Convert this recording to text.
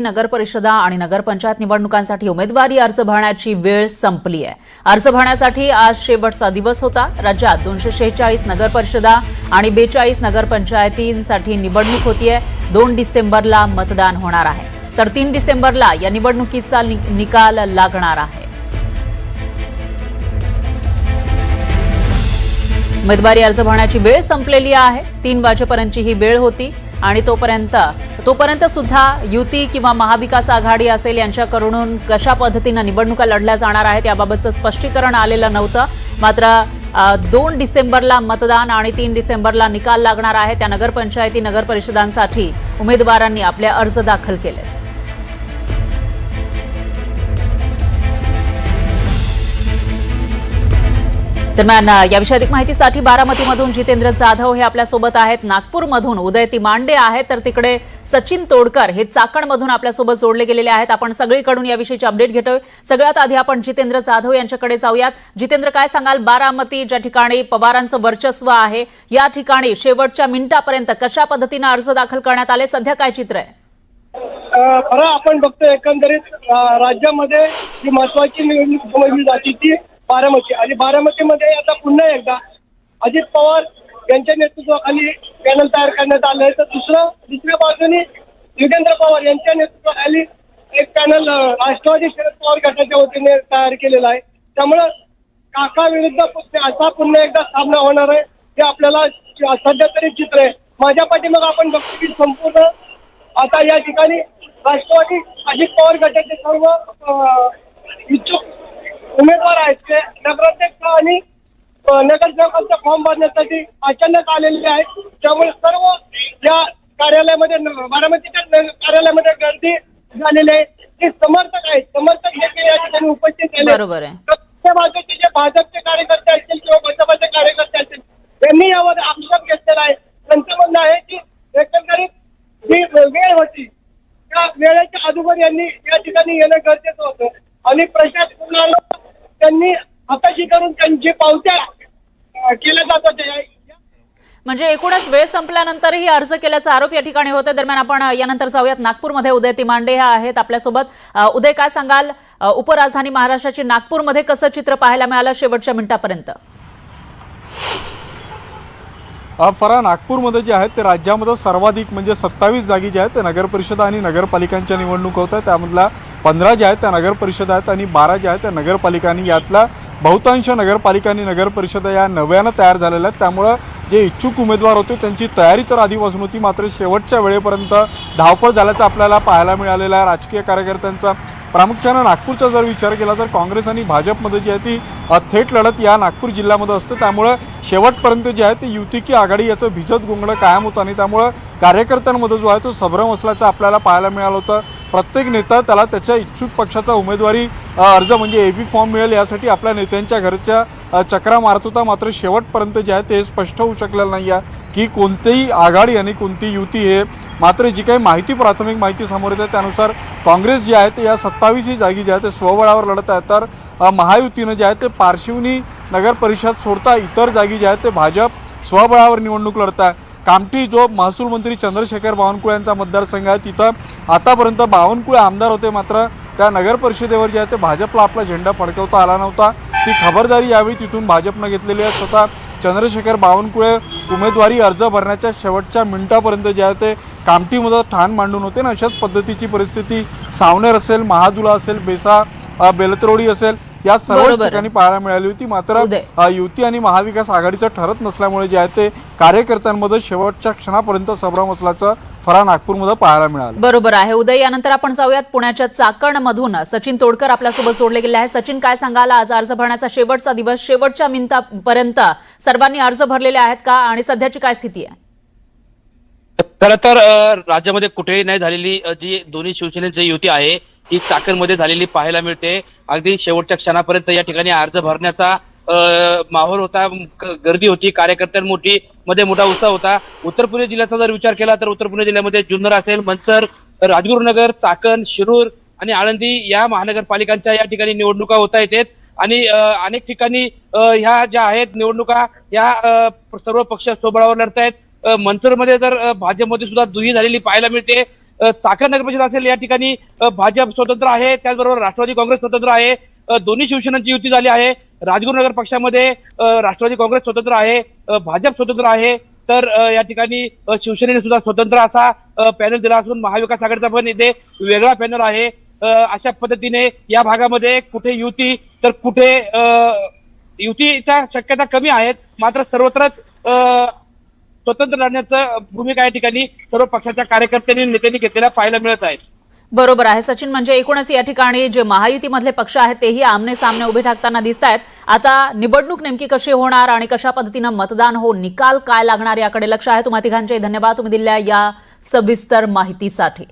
नगरपरिषदा आणि नगरपंचायत निवडणुकांसाठी उमेदवारी अर्ज भरण्याची वेळ संपली आहे. अर्ज भरण्यासाठी आज शेवटचा दिवस होता. राज्यात दोनशे शेहेचाळीस नगर परिषदा आणि बेचाळीस नगरपंचायतींसाठी निवडणूक होतीये. दोन डिसेंबरला मतदान होणार आहे. तर तीन डिसेंबरला या निवडणुकीचा निकाल लागणार आहे. उमेदवारी अर्ज भरण्याची वेळ संपलेली आहे. तीन वाजेपर्यंतची ही वेळ होती. आणि तोपर्यंत तोपर्यंत सुद्धा युती किंवा महाविकास आघाडी असेल यांच्याकडून कशा पद्धतीनं निवडणुका लढल्या जाणार आहेत याबाबतचं स्पष्टीकरण आलेलं नव्हतं. मात्र दोन डिसेंबरला मतदान आणि तीन डिसेंबरला निकाल लागणार आहे. त्या नगरपंचायती नगर परिषदांसाठी उमेदवारांनी आपले अर्ज दाखल केले दरम्यान अ, याविषयी अधिक माहितीसाठी बारामतीमधून जितेंद्र जाधव हे आपल्यासोबत आहेत. नागपूरमधून उदय तिमांडे आहेत तर तिकडे सचिन तोडकर हे चाकणमधून आपल्यासोबत जोडले गेलेले आहेत. आपण सगळीकडून याविषयीची अपडेट घेतोय. सगळ्यात आधी आपण जितेंद्र जाधव यांच्याकडे जाऊयात. जितेंद्र काय सांगाल? बारामती ज्या ठिकाणी पवारांचं वर्चस्व आहे या ठिकाणी शेवटच्या मिनिटापर्यंत कशा पद्धतीनं अर्ज दाखल करण्यात आले? सध्या काय चित्र आहे? खरं आपण बघतो एकंदरीत राज्यामध्ये जी महत्वाची निवडणूक समजली ती बारामती. आणि बारामतीमध्ये आता पुन्हा एकदा अजित पवार यांच्या नेतृत्वाखाली पॅनल तयार करण्यात आलं आहे. तर दुसरं दुसऱ्या बाजूने युगेंद्र पवार यांच्या नेतृत्वाखाली एक पॅनल राष्ट्रवादी शरद पवार गटाच्या वतीने तयार केलेला आहे. त्यामुळं काका विरुद्ध असा पुन्हा एकदा सामना होणार आहे. हे आपल्याला सध्या तरी चित्र आहे. माझ्या पाठीमाग आपण बघतो की संपूर्ण आता या ठिकाणी राष्ट्रवादी अजित पवार गटाचे सर्व अ, उमेदवार आहेत ते. नगराध्यक्ष आणि नगरसेवकांचा फॉर्म भरण्यासाठी अचानक आलेले आहेत. त्यामुळे सर्व या कार्यालयामध्ये बारामतीच्या कार्यालयामध्ये गर्दी झालेली आहे. ते समर्थक आहेत समर्थक देखील या ठिकाणी उपस्थित झाले. बरोबर आहे. त्या बाजूचे जे भाजपचे कार्यकर्ते असतील किंवा भाजपाचे कार्यकर्ते असतील त्यांनी यावर आक्षेप घेतलेला आहे. त्यांचं म्हणणं आहे की एकंदरीत जी वेळ होती त्या वेळेच्या अगोदर यांनी या ठिकाणी येणं गरजेचं होतं. आणि प्रशासनाला त्यांनी हाताशी करून त्यांची पावत्या केल्या जातात. म्हणजे एकूणच वेळ संपल्यानंतरही अर्ज केल्याचा आरोप या ठिकाणी होते. दरम्यान आपण यानंतर जाऊयात. नागपूरमध्ये उदय तिमांडे हे आहेत आपल्यासोबत. उदय काय सांगाल? उपराजधानी महाराष्ट्राची नागपूरमध्ये कसं चित्र पाहायला मिळालं शेवटच्या मिनिटापर्यंत? फरा नागपूरमध्ये जे आहेत ते राज्यामध्ये सर्वाधिक म्हणजे सत्तावीस जागी ज्या आहेत त्या नगरपरिषदा आणि नगरपालिकांच्या निवडणूक होत आहेत. त्यामधल्या पंधरा ज्या आहेत त्या नगरपरिषदा आहेत आणि बारा ज्या आहेत त्या नगरपालिकांनी यातल्या बहुतांश नगरपालिकांनी नगरपरिषदा या नव्यानं तयार झालेल्या आहेत. त्यामुळं जे इच्छुक उमेदवार होते त्यांची तयारी तर आधीपासून होती मात्र शेवटच्या वेळेपर्यंत धावपळ झाल्याचं आपल्याला पाहायला मिळालेलं आहे. राजकीय कार्यकर्त्यांचा प्रामुख्यानं नागपूरचा जर विचार केला तर काँग्रेस आणि भाजपमध्ये जी आहे ती थेट लढत या नागपूर जिल्ह्यामध्ये असते. त्यामुळं शेवटपर्यंत जे आहे ते युती की आघाडी याचं भिजत गुंगणं कायम होतं आणि त्यामुळं कार्यकर्त्यांमध्ये जो आहे तो संभ्रम असल्याचं आपल्याला पाहायला मिळालं होतं. प्रत्येक नेता त्याला त्याच्या इच्छुक पक्षाचा उमेदवारी अर्ज म्हणजे ए बी फॉर्म मिळेल यासाठी आपल्या नेत्यांच्या घरच्या चक्रा मारत होता. मात्र शेवटपर्यंत जे आहे ते स्पष्ट होऊ शकलेलं नाही आहे की कोणतीही आघाडी आणि कोणती युती हे मात्र जी काही माहिती प्राथमिक माहिती समोर येते त्यानुसार काँग्रेस जे आहे ते या सत्तावीसही जागी जे आहे ते स्वबळावर लढत आहे. तर महायुतीनं जे आहे ते पार्शिवनी नगर परिषद सोडता इतर जागी जे आहे ते भाजप स्वबळावर निवडणूक लढत आहे. कामठी जो महसूल मंत्री चंद्रशेखर बावनकुळे यांचा मतदारसंघ आहे तिथं आतापर्यंत बावनकुळे आमदार होते मात्र त्या नगर परिषदेवर जे आहे ते भाजपला आपला झेंडा फडकवता आला नव्हता. ती खबरदारी यावेळी तिथून भाजपनं घेतलेली आहे. स्वतः चंद्रशेखर बावनकुळे उमेदवारी अर्ज भरण्याच्या शेवटच्या मिनिटापर्यंत जे आहे ते कामठीमध्ये ठाण मांडून होते ना अशाच पद्धतीची परिस्थिती सावनेर असेल महादुला असेल बेसा बेलत्रोडी असेल या सर्व. ठिकाणी पाहायला मिळाली होती मात्र युती आणि महाविकास आघाडीचं ठरत नसल्यामुळे जे आहे ते कार्यकर्त्यांमध्ये शेवटच्या क्षणापर्यंत संभ्रम असल्याचं फरा नागपूरमध्ये पाहायला मिळालं. बरोबर आहे. उदय यानंतर आपण जाऊयात पुण्याच्या चाकणमधून. सचिन तोडकर आपल्यासोबत जोडले गेले आहे सचिन काय सांगाल? आज अर्ज भरण्याचा शेवटचा दिवस शेवटच्या मिनिटापर्यंत सर्वांनी अर्ज भरलेले आहेत का? आणि सध्याची काय स्थिती आहे? खरं तर राज्यामध्ये कुठेही नाही झालेली जी दोन्ही शिवसेनेची युती आहे ती चाकणमध्ये झालेली पाहायला मिळते. अगदी शेवटच्या क्षणापर्यंत या ठिकाणी अर्ज भरण्याचा माहोल होता गर्दी होती कार्यकर्त्यां मोठी मध्ये मोठा उत्साह होता. उत्तर पुणे जिल्ह्याचा जर विचार केला तर उत्तर पुणे जिल्ह्यामध्ये जुन्नर असेल मनसर राजगुरुनगर चाकण शिरूर आणि आळंदी या महानगरपालिकांच्या या ठिकाणी निवडणुका होता येतात आणि अनेक ठिकाणी ह्या ज्या आहेत निवडणुका या सर्व पक्ष स्वबळावर लढतायत मंचरमध्ये जर भाजपमध्ये सुद्धा दुही झालेली पाहायला मिळते. चाकण नगर परिषद असेल या ठिकाणी भाजप स्वतंत्र आहे त्याचबरोबर राष्ट्रवादी काँग्रेस स्वतंत्र आहे. दोन्ही शिवसेनांची युती झाली आहे. राजगुरुनगर पक्षामध्ये राष्ट्रवादी काँग्रेस स्वतंत्र आहे भाजप स्वतंत्र आहे. तर या ठिकाणी शिवसेनेने सुद्धा स्वतंत्र असा पॅनल दिला असून महाविकास आघाडीचा पण इथे वेगळा पॅनल आहे. अशा पद्धतीने या भागामध्ये कुठे युती तर कुठे युतीच्या शक्यता कमी आहेत. मात्र सर्वत्रच स्वतंत्र लढण्याचं भूमिका या ठिकाणी सर्व पक्षाच्या कार्यकर्त्यांनी नेत्यांनी घेतलेल्या पाहायला मिळत आहेत. बरोबर आहे. सचिन म्हणजे एकूणच या ठिकाणी जे महायुतीमधले पक्ष आहेत तेही आमने सामने उभे ठाकताना दिसत आहेत. आता निवडणूक नेमकी कशी होणार आणि कशा पद्धतीनं मतदान हो निकाल काय लागणार याकडे लक्ष आहे. तुम्हा तिघांचे धन्यवाद. तुम्ही दिलेल्या या सविस्तर माहितीसाठी.